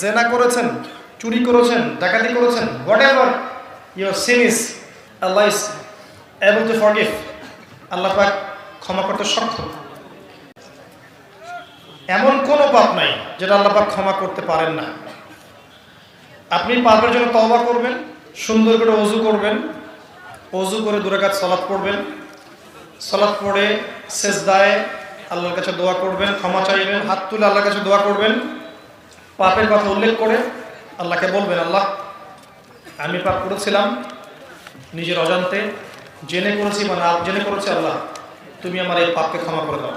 জেনা করেছেন, চুরি করেছেন, ডাকাতি করেছেন whatever your sin is Allah is able to forgive আল্লাহ পাক ক্ষমা করতে সক্ষম। এমন কোনো পাপ নাই যেটা আল্লাহ পাক ক্ষমা করতে পারেন না। আপনি পাপের জন্য তওবা করবেন, সুন্দর করে অজু করবেন অজু করে দূরে কাজ সলাৎ পড়বেন সলাৎ পড়ে শেষ দায়ে আল্লাহর কাছে দোয়া করবেন, ক্ষমা চাইবেন, হাত তুলে আল্লাহর কাছে দোয়া করবেন। পাপের কথা উল্লেখ করে আল্লাহকে বলবেন, আল্লাহ, আমি পাপ করেছিলাম, নিজের অজান্তে। জেনে করেছি বা না জেনে করেছি আল্লাহ, তুমি আমার এই পাপকে ক্ষমা করে দাও।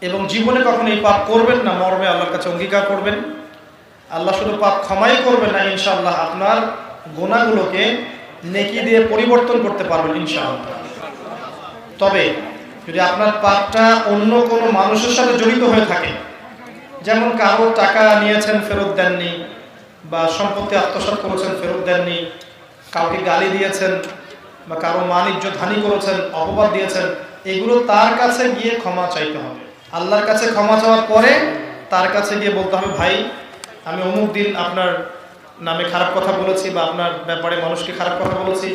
এবং জীবনে কখনো এই পাপ করবেন না, মর্মে আল্লাহর কাছে অঙ্গীকার করবেন। আল্লাহ শুধু পাপ ক্ষমাই করবেন না, ইনশাআল্লাহ আপনার গোনাগুলোকে নেকি দিয়ে পরিবর্তন করতে পারবেন, ইনশাআল্লাহ। তবে যদি আপনার পাপটা অন্য কোনো মানুষের সাথে জড়িত হয়ে থাকে যেমন কারও টাকা নিয়েছেন ফেরত দেননি বা সম্পত্তি আত্মসাৎ করেছেন ফেরত দেননি, কাউকে গালি দিয়েছেন বা কারও মানিজ্য ধানি করেছেন, অপবাদ দিয়েছেন, এগুলো তার কাছে গিয়ে ক্ষমা চাইতে হবে। আল্লাহর কাছে ক্ষমা চাওয়ার পরে তার কাছে গিয়ে বলতে হবে, ভাই, আমি অমুক দিন আপনার নামে খারাপ কথা বলেছি বা আপনার ব্যাপারে মানুষকে খারাপ কথা বলেছি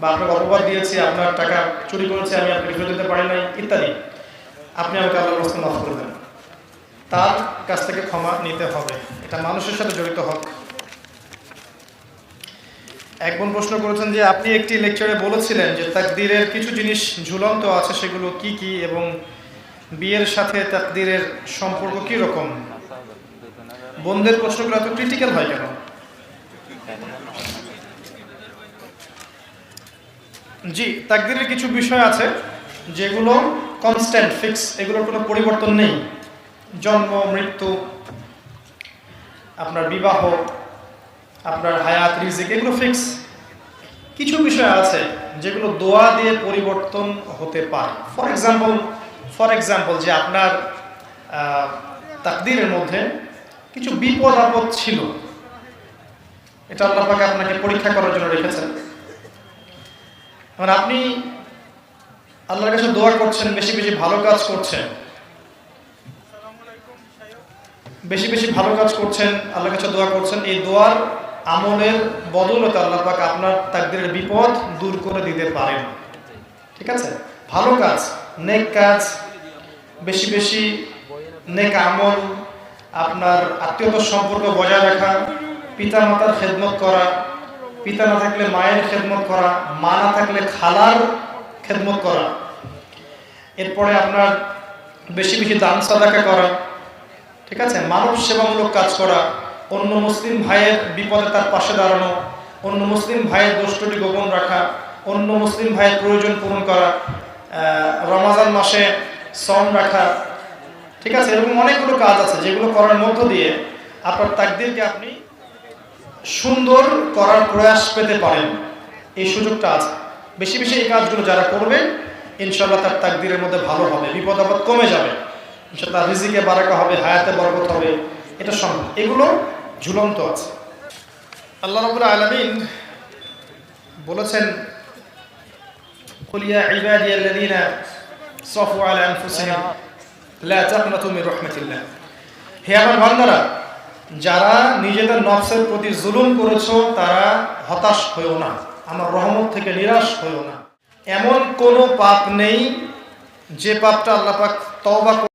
বা আপনাকে অপবাদ দিয়েছি, আপনার টাকা চুরি করেছি, আমি আপনাকে ফেরত দিতে পারি নাই, ইত্যাদি। আপনি আমাকে আল্লাহর রাস্তা মাফ করে দেন। তার কাছ থেকে ক্ষমা নিতে হবে। এটা মানুষের সাথে জড়িত হক। এক বোন প্রশ্ন করেছেন যে, আপনি একটি লেকচারে বলেছিলেন যে, তাকদিরের কিছু জিনিস ঝুলন্ত আছে, সেগুলো কি কি এবং বিয়ের সাথে তাকদিরের সম্পর্ক কি রকম বোনদের প্রশ্নগুলো এত ক্রিটিক্যাল হয় কেন? জি, তাকদিরের কিছু বিষয় আছে যেগুলো কনস্ট্যান্ট ফিক্স এগুলোর কোনো পরিবর্তন নেই। জন্ম, মৃত্যু, আপনার বিবাহ, আপনার হায়াত, রিজিক, এগুলো ফিক্স কিছু বিষয় আছে যেগুলো দোয়া দিয়ে পরিবর্তন হতে পারে। ফর এক্সাম্পল ফর এক্সাম্পল যে আপনার তাকদিরের মধ্যে কিছু বিপদ আপদ ছিল। এটা আল্লাহ পাকে আপনাকে পরীক্ষা করার জন্য রেখেছেন। মানে আপনি আল্লাহর কাছে দোয়া করছেন, বেশি বেশি ভালো কাজ করছেন। বেশি বেশি ভালো কাজ করছেন, আল্লাহর কাছে দোয়া করছেন। এই দোয়ার আমলের বদলতে আল্লাহ পাক আপনার তাকদিরের বিপদ দূর করে দিতে পারেন। ঠিক আছে? ভালো কাজ, নেক কাজ, বেশি বেশি নেক আমল, আপনার আত্মীয়তার সম্পর্ক বজায় রাখা পিতা মাতার খেদমত করা, পিতা না থাকলে মায়ের খেদমত করা, মা না থাকলে খালার খেদমত করা। এরপরে আপনার বেশি বেশি দান সাদাকা করা, ঠিক আছে? মানব সেবামূলক কাজ করা, অন্য মুসলিম ভাইয়ের বিপদে তার পাশে দাঁড়ানো, অন্য মুসলিম ভাইয়ের দোষটি গোপন রাখা, অন্য মুসলিম ভাইয়ের প্রয়োজন পূরণ করা রমাজান মাসে শ্রম রাখা, ঠিক আছে? এরকম অনেকগুলো কাজ আছে যেগুলো করার মধ্য দিয়ে আপনার তাকদিরকে আপনি সুন্দর করার প্রয়াস পেতে পারেন। এই সুযোগটা আছে। বেশি বেশি এই কাজগুলো যারা করবে ইনশাল্লাহ তার তাকদিরের মধ্যে ভালো হবে, বিপদ আপদ কমে যাবে। তার রিজিকে বারাকা হবে, হায়াতে বরকত হবে, এটা সম্ভব। এগুলো ঝুলন্ত আছে। আল্লাহ রবুল আলমিন বলেছেন কুলিয়া আল্লাযীনা সাফু আলা আনফুসিহিম, লা তাকনাতু মির রাহমাতিল্লাহ। হে আমার বান্দারা, যারা নিজেদের নফসের প্রতি জুলুম করেছ, তারা হতাশ হয়েও না। আমার রহমত থেকে নিরাশ হয়েও না। এমন কোনো পাপ নেই যে পাপটা আল্লাহ পাক তওবা